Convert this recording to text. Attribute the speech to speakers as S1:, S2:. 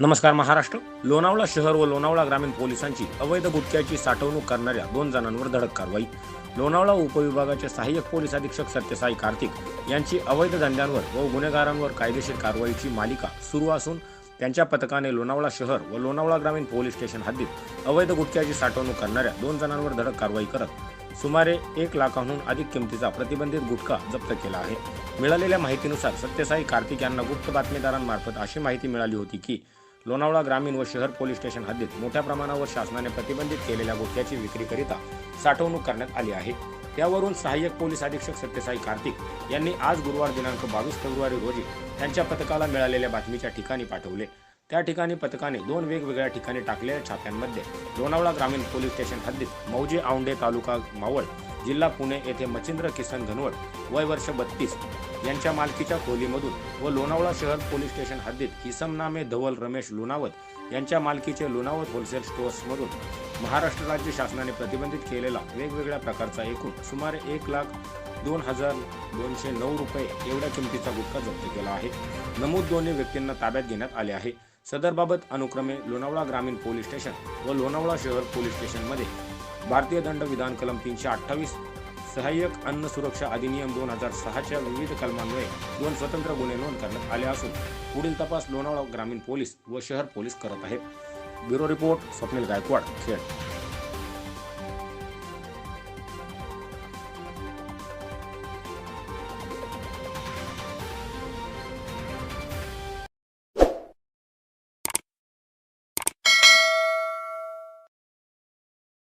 S1: नमस्कार महाराष्ट्र. लोणावळा शहर व लोणावळा ग्रामीण पोलिसांची अवैध गुटख्याची साठवणूक करणाऱ्या दोन जणांवर धडक कारवाई. लोणावळा उपविभागाचे सहाय्यक पोलीस अधीक्षक सत्यसाई कार्तिक यांची अवैध धंद्यांवर व गुन्हेगारांवर कायदेशीर कारवाईची मालिका सुरू असून त्यांच्या पथकाने लोणावळा शहर व लोणावळा ग्रामीण पोलीस स्टेशन हद्दीत अवैध गुटख्याची साठवणूक करणाऱ्या दोन जणांवर धडक कारवाई करत सुमारे एक लाखाहून अधिक किमतीचा प्रतिबंधित गुटखा जप्त केला आहे. मिळालेल्या माहितीनुसार सत्यसाई कार्तिक यांना गुप्त बातमीदारांमार्फत अशी माहिती मिळाली होती की लोणावळा ग्रामीण व शहर पोलीस स्टेशन हद्दीत मोठ्या प्रमाणावर शासनाने प्रतिबंधित केलेल्या गुटख्याची विक्रीकरिता साठवणूक करण्यात आली आहे. त्यावरून सहाय्यक पोलीस अधीक्षक सत्यसाई कार्तिक यांनी आज गुरुवार दिनांक बावीस फेब्रुवारी रोजी त्यांच्या पथकाला मिळालेल्या बातमीच्या ठिकाणी पाठवले. त्या ठिकाणी पथकाने दोन वेगवेगळ्या ठिकाणी टाकलेल्या छाप्यांमध्ये लोणावळा ग्रामीण पोलीस स्टेशन हद्दीत मौजे औंढे तालुका मावळ जिल्हा पुणे येथे मच्छिंद्र किसन घनवट वय वर्ष बत्तीस यांच्या मालकीच्या खोलीमधून व लोणावळा शहर पोलीस स्टेशन हद्दीत किसमनामे धवल रमेश लोणावत यांच्या मालकीचे लोणावत होलसेल स्टोअर्समधून महाराष्ट्र राज्य शासनाने प्रतिबंधित केलेला वेगवेगळ्या प्रकारचा एकूण सुमारे एक लाख दोन हजार दोनशे नऊ रुपये एवढ्या किमतीचा गुटखा जप्त केला आहे. नमूद दोन्ही व्यक्तींना ताब्यात घेण्यात आले आहे. सदरबाबत अनुक्रमे लोणावळा ग्रामीण पोलीस स्टेशन व लोणावळा शहर पोलीस स्टेशनमध्ये भारतीय दंड विधान कलम तीनशे अठ्ठावीस सहाय्यक अन्न सुरक्षा अधिनियम दोन हजार सहाच्या विविध कलमांमुळे दोन स्वतंत्र गुन्हे नोंद करण्यात आले असून पुढील तपास लोणावळा ग्रामीण पोलीस व शहर पोलीस करत आहेत ब्युरो रिपोर्ट स्वप्नील गायकवाड खेड.